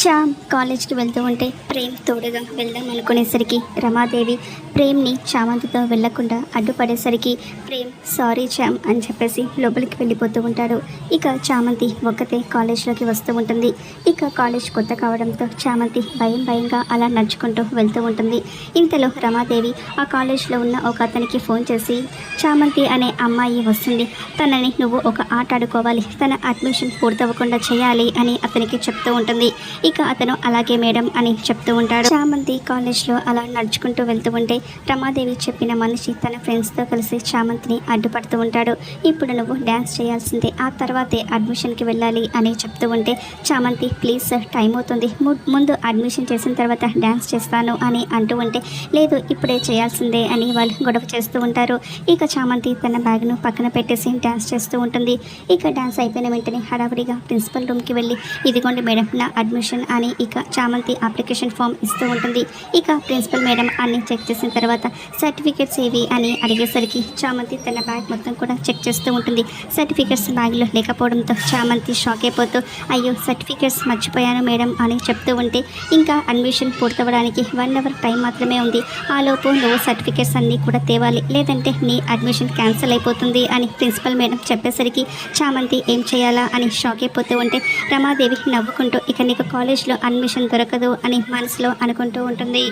శ్యామ్ కాలేజ్కి వెళ్తూ ఉంటే ప్రేమ్ తోడుగా వెళ్దాం అనుకునేసరికి రమాదేవి ప్రేమ్ని చామంతితో వెళ్ళకుండా అడ్డుపడేసరికి ప్రేమ్ సారీ శ్యామ్ అని చెప్పేసి లోపలికి వెళ్ళిపోతూ ఉంటాడు. ఇక చామంతి ఒక్కతే కాలేజ్లోకి వస్తూ ఉంటుంది. ఇక కాలేజ్ కొత్త కావడంతో చామంతి భయం భయంగా అలా నడుచుకుంటూ వెళ్తూ ఉంటుంది. ఇంతలో రమాదేవి ఆ కాలేజ్లో ఉన్న ఒక అతనికి ఫోన్ చేసి చామంతి అనే అమ్మాయి వస్తుంది. తనని నువ్వు ఒక ఆట ఆడుకోవాలి. తన అడ్మిషన్ పూర్తవ్వకుండా చేయాలి అని అతనికి చెప్తూ ఉంటుంది. ఇక అతను అలాగే మేడం అని చెప్తూ ఉంటాడు. చామంతి కాలేజ్లో అలా నడుచుకుంటూ వెళ్తూ ఉంటే రమాదేవి చెప్పిన మనిషి తన ఫ్రెండ్స్తో కలిసి చామంతిని అడ్డుపడుతూ ఉంటాడు. ఇప్పుడు నువ్వు డ్యాన్స్ చేయాల్సిందే. ఆ తర్వాతే అడ్మిషన్కి వెళ్ళాలి అని చెప్తూ ఉంటే చామంతి ప్లీజ్ సార్ టైం అవుతుంది. ముందు అడ్మిషన్ చేసిన తర్వాత డ్యాన్స్ చేస్తాను అని అంటూ ఉంటే లేదు ఇప్పుడే చేయాల్సిందే అని వాళ్ళు గొడవ చేస్తూ ఉంటారు. ఇక చామంతి తన బ్యాగ్ను పక్కన పెట్టేసి డ్యాన్స్ చేస్తూ ఉంటుంది. ఇక డ్యాన్స్ అయిపోయిన వెంటనే హడావుడిగా ప్రిన్సిపల్ రూమ్కి వెళ్ళి ఇదిగోండి మేడం నా అడ్మిషన్ అని ఇక చామంతి అప్లికేషన్ ఫామ్ ఇస్తూ ఉంటుంది. ఇక ప్రిన్సిపల్ మేడం అన్ని చెక్ చేసిన తర్వాత సర్టిఫికేట్స్ ఏవి అని అడిగేసరికి చామంతి తన బ్యాగ్ మొత్తం కూడా చెక్ చేస్తూ ఉంటుంది. సర్టిఫికేట్స్ బ్యాగ్లో లేకపోవడంతో చామంతి షాక్ అయిపోతూ అయ్యో సర్టిఫికేట్స్ మర్చిపోయాను మేడం అని చెప్తూ ఉంటే ఇంకా అడ్మిషన్ పూర్తవడానికి వన్ అవర్ టైం మాత్రమే ఉంది. ఆలోపు నువ్వు సర్టిఫికేట్స్ అన్నీ కూడా తేవాలి లేదంటే నీ అడ్మిషన్ క్యాన్సిల్ అయిపోతుంది అని ప్రిన్సిపల్ మేడం చెప్పేసరికి చామంతి ఏం చేయాలా అని షాక్ అయిపోతూ ఉంటే రమాదేవి నవ్వుకుంటూ ఇక నీకు కాలేజ్లో అడ్మిషన్ దొరకదు అని మనసులో అనుకుంటూ ఉంటుంది.